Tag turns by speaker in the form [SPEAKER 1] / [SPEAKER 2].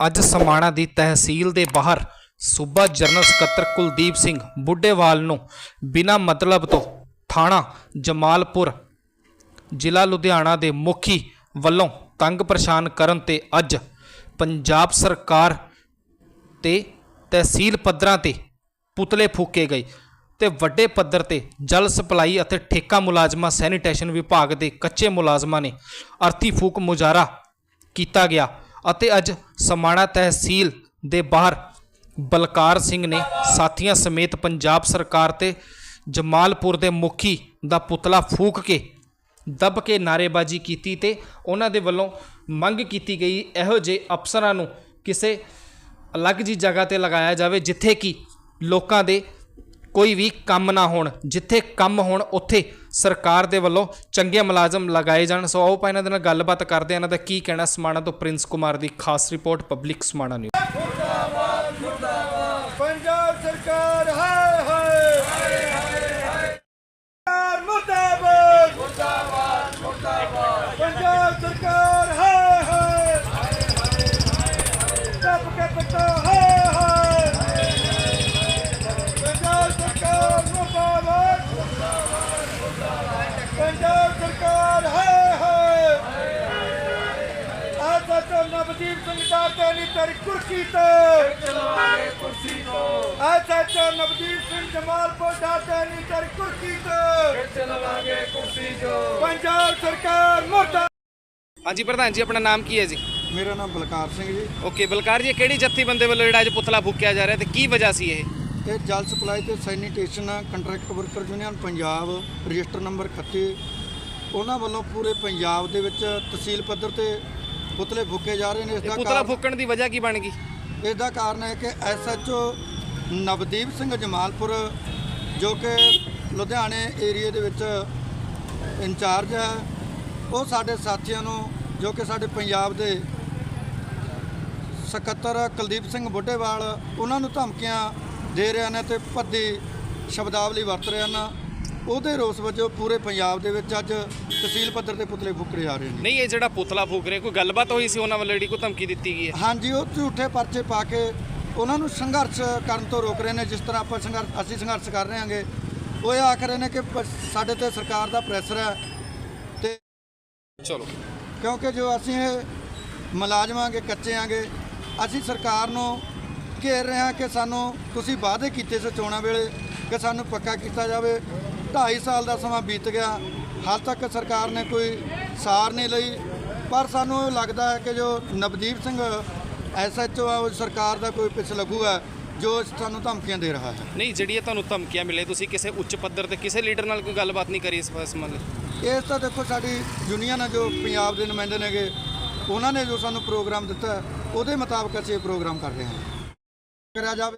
[SPEAKER 1] ਅੱਜ ਸਮਾਣਾ ਦੀ ਤਹਿਸੀਲ ਦੇ ਬਾਹਰ ਸੂਬਾ ਜਨਰਲ ਸਕੱਤਰ ਕੁਲਦੀਪ ਸਿੰਘ ਬੁੱਢੇਵਾਲ ਨੂੰ ਬਿਨਾਂ ਮਤਲਬ ਤੋਂ ਥਾਣਾ ਜਮਾਲਪੁਰ, ਜ਼ਿਲ੍ਹਾ ਲੁਧਿਆਣਾ ਦੇ ਮੁਖੀ ਵੱਲੋਂ ਤੰਗ ਪਰੇਸ਼ਾਨ ਕਰਨ ਤੇ ਅੱਜ ਪੰਜਾਬ ਸਰਕਾਰ ਤੇ ਤਹਿਸੀਲ ਪੱਧਰਾਂ ਤੇ ਪੁਤਲੇ ਫੂਕੇ ਗਏ ਤੇ ਵੱਡੇ ਪੱਧਰ ਤੇ ਜਲ ਸਪਲਾਈ ਅਤੇ ਠੇਕਾ ਮੁਲਾਜ਼ਮਾਂ, ਸੈਨੀਟੇਸ਼ਨ ਵਿਭਾਗ ਦੇ ਕੱਚੇ ਮੁਲਾਜ਼ਮਾਂ ਨੇ ਅਰਥੀ ਫੂਕ ਮੁਜ਼ਾਹਰਾ ਕੀਤਾ ਗਿਆ। ਅਤੇ ਅੱਜ ਸਮਾਣਾ ਤਹਿਸੀਲ ਦੇ ਬਾਹਰ ਬਲਕਾਰ ਸਿੰਘ ਨੇ ਸਾਥੀਆਂ ਸਮੇਤ ਪੰਜਾਬ ਸਰਕਾਰ ਤੇ ਜਮਾਲਪੁਰ ਦੇ ਮੁਖੀ ਦਾ ਪੁਤਲਾ ਫੂਕ ਕੇ, ਦੱਬ ਕੇ ਨਾਰੇਬਾਜ਼ੀ ਕੀਤੀ ਤੇ ਉਹਨਾਂ ਦੇ ਵੱਲੋਂ ਮੰਗ ਕੀਤੀ ਗਈ ਇਹੋ ਜਿਹੇ ਅਫਸਰਾਂ ਨੂੰ ਕਿਸੇ ਅਲੱਗ ਜੀ ਜਗ੍ਹਾ ਤੇ ਲਗਾਇਆ ਜਾਵੇ ਜਿੱਥੇ ਕਿ ਲੋਕਾਂ ਦੇ ਕੋਈ ਵੀ ਕੰਮ ਨਾ ਹੋਣ, ਜਿੱਥੇ ਕੰਮ ਹੋਣ, ਉੱਥੇ ਸਰਕਾਰ ਦੇ ਵੱਲੋਂ ਚੰਗੇ ਮੁਲਾਜ਼ਮ ਲਗਾਏ ਜਾਣ। ਸੋ ਆਓ ਆਪਾਂ ਇਹਨਾਂ ਦੇ ਨਾਲ ਗੱਲਬਾਤ ਕਰਦੇ ਹਾਂ। ਇਹਨਾਂ ਦਾ ਕੀ ਕਹਿਣਾ ਸਮਾਣਾ ਤੋਂ ਪ੍ਰਿੰਸ ਕੁਮਾਰ ਦੀ ਖਾਸ report, public Samana news.
[SPEAKER 2] Punjab ਸਰਕਾਰ, ਹਾਏ ਹਾਏ। ਮੁਰਦਾਬਾਦ ਮੁਰਦਾਬਾਦ ਮੁਰਦਾਬਾਦ। ਪੰਜਾਬ ਸਰਕਾਰ ਪੰਜਾਬ ਸਰਕਾਰ ਹਾਏ ਹਾਏ। ਅੱਜ ਤੱਕ ਨਵਦੀਪ ਸਿੰਘ ਦਾਤੇ ਨਹੀਂ ਤੇਰੀ ਕੁਰਸੀ ਤੇ। ਕੁਰਸੀ ਤੋਂ ਅੱਜ ਤੱਕ ਨਵਦੀਪ ਸਿੰਘ ਜਮਾਲਪੁਰ ਦਾਤੇ ਨਹੀਂ ਤੇਰੀ ਕੁਰਸੀ ਤੇ ਚਲਾਵਾਂਗੇ ਕੁਰਸੀ ਤੋਂ। ਪੰਜਾਬ ਸਰਕਾਰ ਮੁਰਦਾ
[SPEAKER 1] ਹਾਂਜੀ ਪ੍ਰਧਾਨ ਜੀ ਆਪਣਾ ਨਾਮ ਕੀ ਹੈ ਜੀ?
[SPEAKER 2] ਮੇਰਾ ਨਾਮ ਬਲਕਾਰ ਸਿੰਘ ਜੀ।
[SPEAKER 1] ਓਕੇ ਬਲਕਾਰ ਜੀ ਇਹ ਕਿਹੜੀ ਜੱਥੀ ਬੰਦੇ ਵੱਲੋਂ ਜਿਹੜਾ ਅੱਜ ਪੁਤਲਾ ਫੂਕਿਆ ਜਾ ਰਿਹਾ ਤੇ ਕੀ ਵਜ੍ਹਾ ਸੀ ਇਹ?
[SPEAKER 2] ਇਹ ਜਲ ਸਪਲਾਈ ਤੇ sanitation contract worker union Punjab register number 31 ਉਹਨਾਂ ਵੱਲੋਂ ਪੂਰੇ ਪੰਜਾਬ ਦੇ ਵਿੱਚ ਤਹਿਸੀਲ ਪੱਧਰ ਤੇ ਪੁਤਲੇ ਫੂਕੇ ਜਾ ਰਹੇ ਨੇ। ਇਸ ਦਾ
[SPEAKER 1] ਪੁਤਲਾ
[SPEAKER 2] ਕਾਰਨ
[SPEAKER 1] ਫੂਕਣ ਦੀ ਵਜ੍ਹਾ ਕੀ ਬਣ ਗਈ?
[SPEAKER 2] ਇਸ ਦਾ ਕਾਰਨ ਹੈ ਕਿ ਐਸਐਚਓ ਨਵਦੀਪ ਸਿੰਘ ਜਮਾਲਪੁਰ ਜੋ ਕਿ ਲੁਧਿਆਣੇ ਏਰੀਏ ਦੇ ਵਿੱਚ ਇੰਚਾਰਜ ਹੈ ਉਹ ਸਾਡੇ ਸਾਥੀਆਂ ਨੂੰ ਜੋ ਕਿ ਸਾਡੇ ਪੰਜਾਬ ਦੇ ਸਕੱਤਰ ਕੁਲਦੀਪ ਸਿੰਘ ਬੁੱਢੇਵਾਲ ਉਹਨਾਂ ਨੂੰ ਧਮਕੀਆਂ ਦੇ ਰਹੇ ਨੇ ਤੇ ਭੱਦੀ ਸ਼ਬਦਾਵਲੀ ਵਰਤ ਰਹੇ ਹਨ ਉਹਦੇ ਰੋਸ ਵਜੋਂ ਪੂਰੇ ਪੰਜਾਬ ਦੇ ਵਿੱਚ ਅੱਜ ਤਹਿਸੀਲ ਪੱਧਰ ਤੇ ਪੁਤਲੇ ਫੂਕੇ ਜਾ ਰਹੇ ਨੇ।
[SPEAKER 1] ਨਹੀਂ ਇਹ ਜਿਹੜਾ ਪੁਤਲਾ ਫੂਕ ਰਿਹਾ ਕੋਈ ਗੱਲਬਾਤ ਹੋਈ ਸੀ ਉਹਨਾਂ ਵੱਲੋਂ ਜਿਹੜੀ ਕੋਈ ਧਮਕੀ ਦਿੱਤੀ ਗਈ ਹੈ?
[SPEAKER 2] ਹਾਂਜੀ ਉਹ ਝੂਠੇ ਪਰਚੇ ਪਾ ਕੇ ਉਹਨਾਂ ਨੂੰ ਸੰਘਰਸ਼ ਕਰਨ ਤੋਂ ਰੋਕ ਰਹੇ ਨੇ ਜਿਸ ਤਰ੍ਹਾਂ ਆਪਾਂ ਸੰਘਰਸ਼ ਅਸੀਂ ਸੰਘਰਸ਼ ਕਰ ਰਹੇ ਹਾਂਗੇ। ਉਹ ਇਹ ਆਖ ਰਹੇ ਨੇ ਕਿ ਪ- ਸਾਡੇ ਤੇ ਸਰਕਾਰ ਦਾ ਪ੍ਰੈਸ਼ਰ ਹੈ ਤੇ
[SPEAKER 1] ਚਲੋ।
[SPEAKER 2] ਕਿਉਂਕਿ ਜੋ ਅਸੀਂ ਇਹ ਮੁਲਾਜ਼ਮਾਂਗੇ ਕੱਚੇ ਆਂਗੇ ਅਸੀਂ ਸਰਕਾਰ ਨੂੰ ਘੇਰ ਰਹੇ ਹਾਂ ਕਿ ਸਾਨੂੰ ਤੁਸੀਂ ਵਾਅਦੇ ਕੀਤੇ ਸੀ ਚੋਣਾਂ ਵੇਲੇ ਕਿ ਸਾਨੂੰ ਪੱਕਾ ਕੀਤਾ ਜਾਵੇ। 2.5 ਸਾਲ ਦਾ ਸਮਾਂ ਬੀਤ ਗਿਆ। ਹਾਲ ਤੱਕ ਸਰਕਾਰ ਨੇ ਕੋਈ ਸਾਰ ਨਹੀਂ ਲਈ। ਪਰ ਸਾਨੂੰ ਲੱਗਦਾ ਹੈ ਕਿ ਜੋ ਨਵਦੀਪ ਸਿੰਘ ਐਸਐਚਓ ਹੈ ਉਹ ਸਰਕਾਰ ਦਾ ਕੋਈ ਪਿੱਛ ਲੱਗੂਗਾ ਜੋ ਸਾਨੂੰ ਧਮਕੀਆਂ ਦੇ ਰਿਹਾ ਹੈ।
[SPEAKER 1] ਨਹੀਂ ਜਿਹੜੀਆਂ ਤੁਹਾਨੂੰ ਧਮਕੀਆਂ ਮਿਲੇ ਤੁਸੀਂ ਕਿਸੇ ਉੱਚ ਪੱਧਰ ਤੇ ਕਿਸੇ ਲੀਡਰ ਨਾਲ ਕੋਈ ਗੱਲਬਾਤ ਨਹੀਂ ਕਰੀ ਇਸ ਸੰਬੰਧ
[SPEAKER 2] ਇਸ ਤਾਂ ਦੇਖੋ ਸਾਡੀ ਯੂਨੀਅਨ ਹੈ ਜੋ ਪੰਜਾਬ ਦੇ ਨੁਮਾਇੰਦੇ ਨੇਗੇ ਉਹਨਾਂ ਨੇ ਜੋ ਸਾਨੂੰ ਪ੍ਰੋਗਰਾਮ ਦਿੱਤਾ ਹੈ, ਉਹਦੇ ਮੁਤਾਬਕ ਅਸੀਂ ਇਹ ਪ੍ਰੋਗਰਾਮ ਕਰ ਰਹੇ ਹਾਂ। ਕਰਿਆ ਜਾਵੇ।